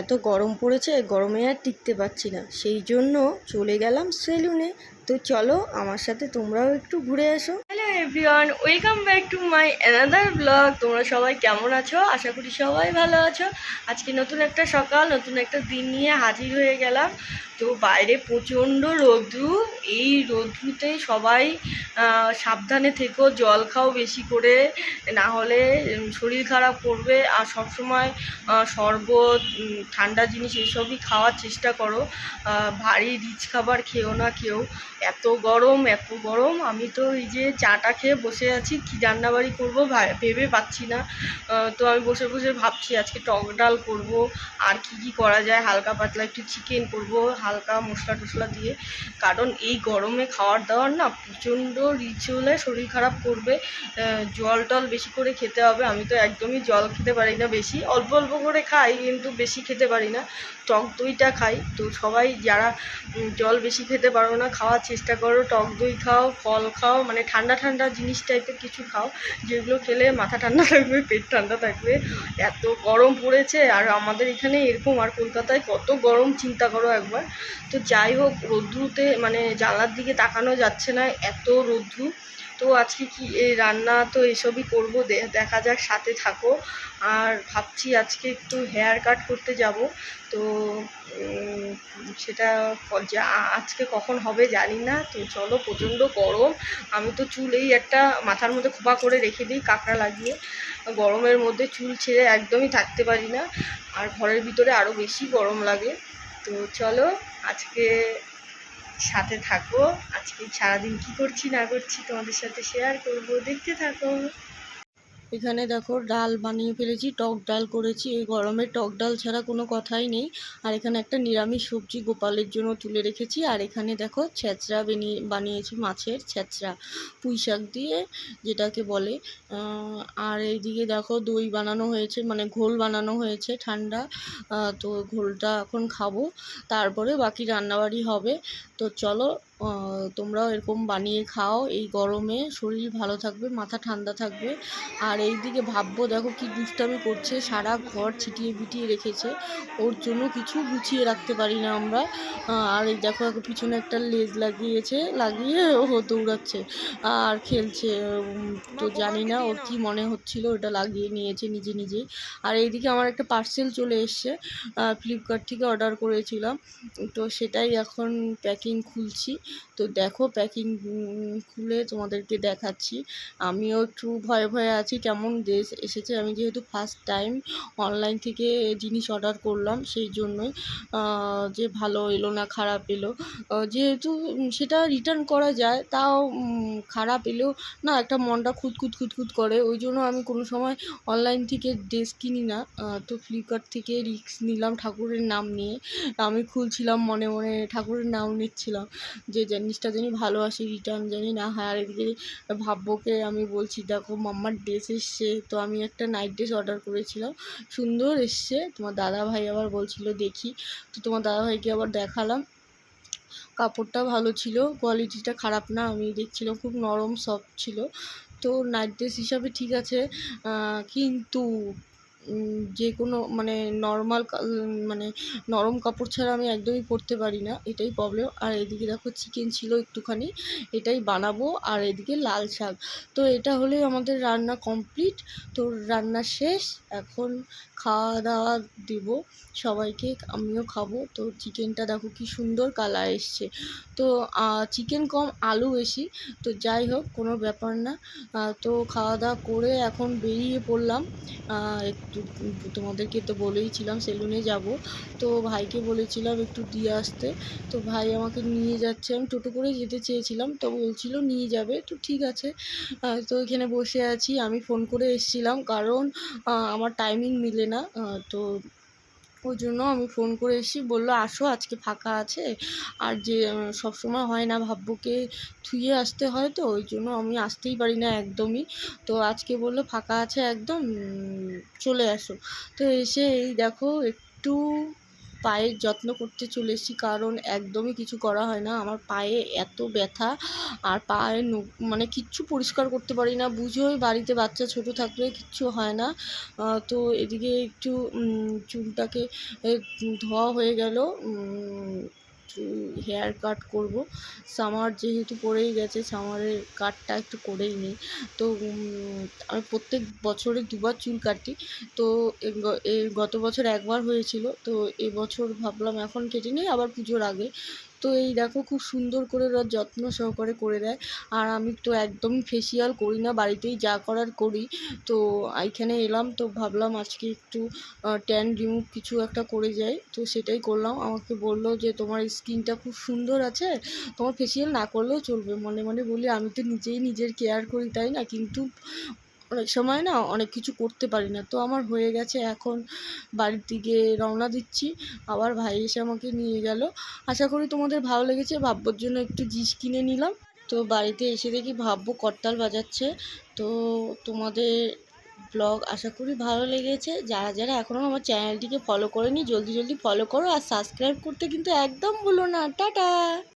এত গরম পড়েছে, গরমে আর টিকতে পারছি না। সেই জন্য চলে গেলাম সেলুনে তো চলো, আমার সাথে তোমরাও একটু ঘুরে hello everyone welcome back to my another blog তোমরা সবাই কেমন আছো? আশা করি সবাই ভালো আছো। আজকে নতুন একটা সকাল, নতুন একটা দিন নিয়ে হাজির হয়ে গেলাম। তো বাইরে প্রচণ্ড রোদ্রু এই রোদ্রুতে সবাই সাবধানে থেকো, জল খাও বেশি করে। না হলে শরীর খারাপ করবে। আর সবসময় শরবত ঠান্ডা জিনিস এইসবই খাওয়ার চেষ্টা করো। ভারী রিচ খাবার খেও না কেউ। এত গরম এত গরম। আমি তো এই যে চাটা খেয়ে বসে আছি, কী রান্নাবাড়ি করব ভেবে পাচ্ছি না। তো আমি বসে বসে ভাবছি আজকে টক ডাল করব, আর কি কি করা যায়, হালকা পাতলা একটু চিকেন করব, হালকা মশলা টশলা দিয়ে। কারণ এই গরমে খাওয়ার দাওয়ার না প্রচণ্ড রিচ হলে শরীর খারাপ করবে। জল টল বেশি করে খেতে হবে, আমি তো একদমই জল খেতে পারি না বেশি। অল্প অল্প করে খাই, কিন্তু বেশি খেতে পারি না। টক দইটা খাই, তো সবাই যারা জল বেশি খেতে পারো না, খাওয়ার চেষ্টা করো। টক দই খাও, ফল খাও মানে ঠান্ডা ঠান্ডা জিনিস টাইপের কিছু খাও, যেগুলো খেলে মাথা ঠান্ডা থাকবে, পেট ঠান্ডা থাকবে। এত গরম পড়েছে, আর আমাদের এখানে এরকম আর কলকাতায় কত গরম, চিন্তা করো একবার। তো যাই হোক, রৌদ্রুতে মানে জানলার দিকে তাকানো যাচ্ছে না, এত রৌদ্রু। তো আজকে কি এই রান্না তো এসবই করব দেখা যাক, সাথে থাকো। আর ভাবছি আজকে একটু হেয়ার কাট করতে যাব। তো সেটা যা আজকে কখন হবে জানি না। তো চলো, প্রচণ্ড গরম। আমি তো চুল এই একটা মাথার মধ্যে খোপা করে রেখে দিই, কাঁকড়া লাগিয়ে। গরমের মধ্যে চুল ছেড়ে একদমই থাকতে পারি না। আর ঘরের ভিতরে আরও বেশি গরম লাগে। তো চলো, আজকে সাথে থাকো। আজকে সারাদিন কি করছি না করছি তোমাদের সাথে শেয়ার করব। দেখতে থাকো। এখানে দেখো ডাল বানিয়ে ফেলেছি, টক ডাল করেছি। এই গরমে টক ডাল ছাড়া কোনো কথাই নেই। আর এখানে একটা নিরামিষ সবজি গোপালের জন্য তুলে রেখেছি। আর এখানে দেখো ছেঁচড়া বানিয়ে বানিয়েছি মাছের ছেঁচড়া। পুঁই শাক দিয়ে যেটাকে বলে। আর এইদিকে দেখো দই বানানো হয়েছে মানে ঘোল বানানো হয়েছে ঠান্ডা। তো ঘোলটা এখন খাব। তারপরে বাকি রান্নাবাড়ি হবে। তো চলো তোমরাও এরকম বানিয়ে খাও। এই গরমে শরীর ভালো থাকবে, মাথা ঠান্ডা থাকবে। আর এই দিকে ভাববো, দেখো কি দুষ্টামি করছে। সারা ঘর ছিটিয়ে বিটিয়ে রেখেছে। ওর জন্য কিছু গুছিয়ে রাখতে পারি না আমরা। আর এই দেখো এখন পিছনে একটা লেজ লাগিয়েছে, লাগিয়ে ও দৌড়াচ্ছে আর খেলছে। তো জানি না ওর কি মনে হচ্ছিল, ওটা লাগিয়ে নিয়েছে নিজে নিজেই আর এইদিকে আমার একটা পার্সেল চলে এসছে ফ্লিপকার্ট থেকে অর্ডার করেছিলাম। তো সেটাই এখন প্যাকিং খুলছি। তো দেখো প্যাকিং খুলে তোমাদেরকে দেখাচ্ছি। আমিও একটু ভয়ে ভয়ে আছি, কেমন ড্রেস এসেছে। আমি যেহেতু ফার্স্ট টাইম অনলাইন থেকে জিনিস অর্ডার করলাম, সেই জন্যই যে ভালো এলো না, খারাপ এলো। যেহেতু সেটা রিটার্ন করা যায়, তাও খারাপ এলেও না, একটা মনটা খুঁতখুত খুঁতখুত করে। ওই জন্য আমি কোনো সময় অনলাইন থেকে ড্রেস কিনি না। তো ফ্লিপকার্ট থেকে রিস্ক নিলাম ঠাকুরের নাম নিয়ে। আমি খুলছিলাম, মনে মনে ঠাকুরের নাম নিচ্ছিলাম। যে জিনিসটা জানি ভালো আসে রিটার্ন জানি না হয়। আর এদিকে ভাব্যকে আমি বলছি, দেখো, মাম্মার ড্রেস এসছে, তো আমি একটা নাইট ড্রেস অর্ডার করেছিলাম। সুন্দর এসছে। তোমার দাদা ভাই আবার বলছিল, দেখি। তো তোমার দাদা ভাইকে আবার দেখালাম। কাপড়টা ভালো ছিল কোয়ালিটিটা খারাপ না, আমি দেখছিলাম খুব নরম সফট ছিল। তো নাইট ড্রেস হিসাবে ঠিক আছে কিন্তু যে কোনো মানে নর্মাল মানে নরম কাপড় ছাড়া আমি একদমই পরতে পারি না, এটাই প্রবলেম আর এদিকে দেখো চিকেন ছিল একটুখানি, এটাই বানাবো, আর এদিকে লাল শাক। তো এটা হলেই আমাদের রান্না কমপ্লিট তো রান্না শেষ, এখন খাওয়া দাওয়া দেব, সবাইকে আমিও খাব। তো চিকেনটা দেখো কি সুন্দর কালার এসছে। তো চিকেন কম আলু বেশি, তো যাই হোক, কোনো ব্যাপার না। তো খাওয়া দাওয়া করে এখন বেরিয়ে পড়লাম। একটু তোমাদেরকে তো বলেইছিলাম সেলুনে যাব। তো ভাইকে বলেছিলাম একটু দিয়ে আসতে। তো ভাই আমাকে নিয়ে যাচ্ছে। আমি টোটো করে যেতে চেয়েছিলাম। তো বলছিল নিয়ে যাবে। তো ঠিক আছে। তো এখানে বসে আছি। আমি ফোন করে এসেছিলাম। কারণ আমার টাইমিং মিলে না। তো ওই জন্য আমি ফোন করে এসি বলল, আসো, আজকে ফাঁকা আছে। আর যে সবসময় হয় না ভাব্যকে থুয়ে আসতে হয় তো, ওই জন্য আমি আসতেই পারি না একদমই। তো আজকে বলল, ফাঁকা আছে একদম চলে আসো। তো এসে এই দেখো, একটু পায়ের যত্ন করতে চলে এসেছি কারণ একদমই কিছু করা হয় না। আমার পায়ে এত ব্যথা, আর পায়ে মানে কিচ্ছু পরিষ্কার করতে পারি না। বুঝোই বাড়িতে বাচ্চা ছোট থাকলে কিচ্ছু হয় না। তো এদিকে একটু চুলটাকে ধোয়া হয়ে গেল। হেয়ার কাট করব। সামার যেহেতু পড়েই গেছে, সামারের কাটটা একটু করেই নিই। তো আমি প্রত্যেক বছরে দুবার চুল কাটি তো গত বছর একবার হয়েছিল। তো এবছর ভাবলাম এখন কেটে নিই, আবার পুজোর আগে। তো এই দেখো খুব সুন্দর করে ওরা যত্ন সহকারে করে দেয়। আর আমি তো একদমই ফেসিয়াল করি না, বাড়িতেই যা করার করি। তো এইখানে এলাম, তো ভাবলাম আজকে একটু ট্যান রিমুভ কিছু একটা করে যাই। তো সেটাই করলাম। আমাকে বলল যে, তোমার স্কিনটা খুব সুন্দর আছে, তোমার ফেসিয়াল না করলেও চলবে। মনে মনে বলি, আমি তো নিজেই নিজের কেয়ার করি, তাই না? কিন্তু অনেক সময় না অনেক কিছু করতে পারি না। তো আমার হয়ে গেছে এখন বাড়ির দিকে রওনা দিচ্ছি। আবার ভাই এসে আমাকে নিয়ে গেল। আশা করি তোমাদের ভালো লেগেছে। ভাব্যর জন্য একটু জিস কিনে নিলাম। তো বাড়িতে এসে দেখি ভাব্য করতাল বাজাচ্ছে। তো তোমাদের ব্লগ আশা করি ভালো লেগেছে। যারা যারা এখনও আমার চ্যানেলটিকে ফলো করেনি, জলদি জলদি ফলো করো। আর সাবস্ক্রাইব করতে কিন্তু একদম ভুলো না। টাটা!